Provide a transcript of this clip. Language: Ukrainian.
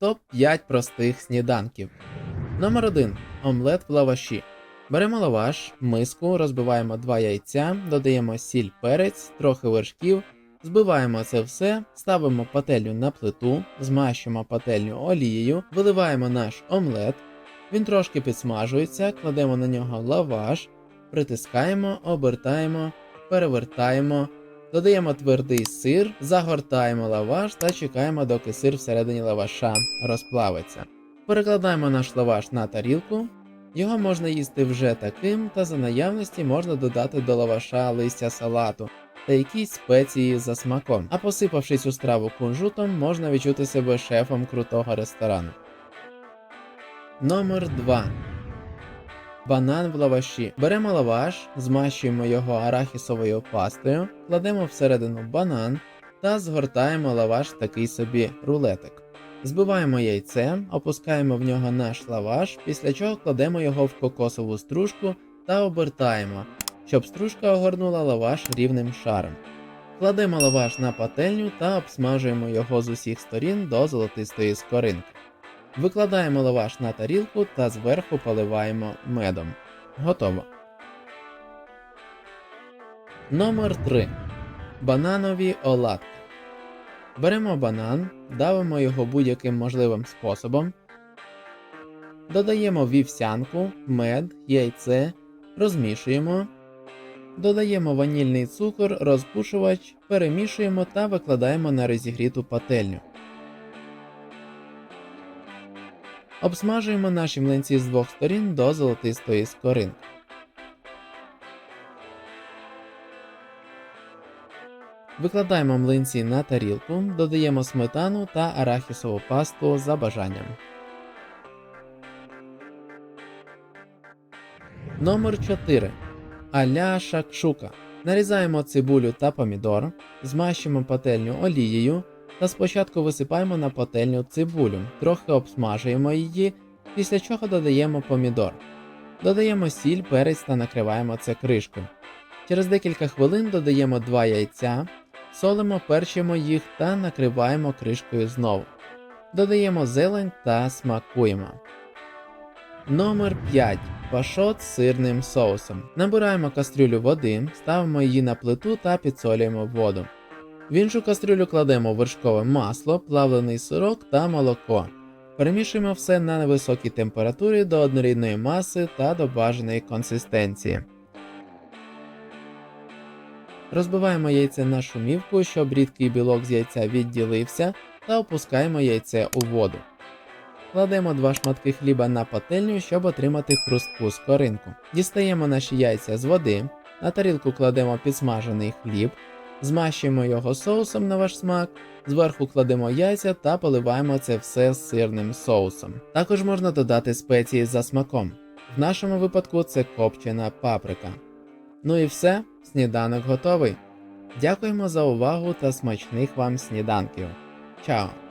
Топ-5 простих сніданків. Номер 1. Омлет в лаваші. Беремо лаваш, миску, розбиваємо 2 яйця, додаємо сіль, перець, трохи вершків, збиваємо це все, ставимо пательню на плиту, змащуємо пательню олією, виливаємо наш омлет, він трошки підсмажується, кладемо на нього лаваш, притискаємо, обертаємо, перевертаємо, додаємо твердий сир, загортаємо лаваш та чекаємо, доки сир всередині лаваша розплавиться. Перекладаємо наш лаваш на тарілку. Його можна їсти вже таким, та за наявності можна додати до лаваша листя салату та якісь спеції за смаком. А посипавши цю страву кунжутом, можна відчути себе шефом крутого ресторану. Номер 2. Банан в лаваші. Беремо лаваш, змащуємо його арахісовою пастою, кладемо всередину банан та згортаємо лаваш такий собі рулетик. Збиваємо яйце, опускаємо в нього наш лаваш, після чого кладемо його в кокосову стружку та обертаємо, щоб стружка огорнула лаваш рівним шаром. Кладемо лаваш на пательню та обсмажуємо його з усіх сторін до золотистої скоринки. Викладаємо лаваш на тарілку та зверху поливаємо медом. Готово. Номер 3. Бананові оладки. Беремо банан, давимо його будь-яким можливим способом. Додаємо вівсянку, мед, яйце, розмішуємо. Додаємо ванільний цукор, розпушувач, перемішуємо та викладаємо на розігріту пательню. Обсмажуємо наші млинці з двох сторін до золотистої скоринки. Викладаємо млинці на тарілку, додаємо сметану та арахісову пасту за бажанням. Номер 4. Аля шакшука. Нарізаємо цибулю та помідор, змащуємо пательню олією та спочатку висипаємо на пательню цибулю, трохи обсмажуємо її, після чого додаємо помідор. Додаємо сіль, перець та накриваємо це кришкою. Через декілька хвилин додаємо 2 яйця, солимо, перчимо їх та накриваємо кришкою знову. Додаємо зелень та смакуємо. Номер 5. Пашот з сирним соусом. Набираємо кастрюлю води, ставимо її на плиту та підсолюємо воду. В іншу кастрюлю кладемо вершкове масло, плавлений сирок та молоко. Перемішуємо все на невисокій температурі до однорідної маси та до бажаної консистенції. Розбиваємо яйце на шумівку, щоб рідкий білок з яйця відділився, та опускаємо яйце у воду. Кладемо два шматки хліба на пательню, щоб отримати хрустку скоринку. Дістаємо наші яйця з води, на тарілку кладемо підсмажений хліб, змащуємо його соусом на ваш смак, зверху кладемо яйця та поливаємо це все сирним соусом. Також можна додати спеції за смаком. В нашому випадку це копчена паприка. Ну і все, сніданок готовий. Дякуємо за увагу та смачних вам сніданків. Чао!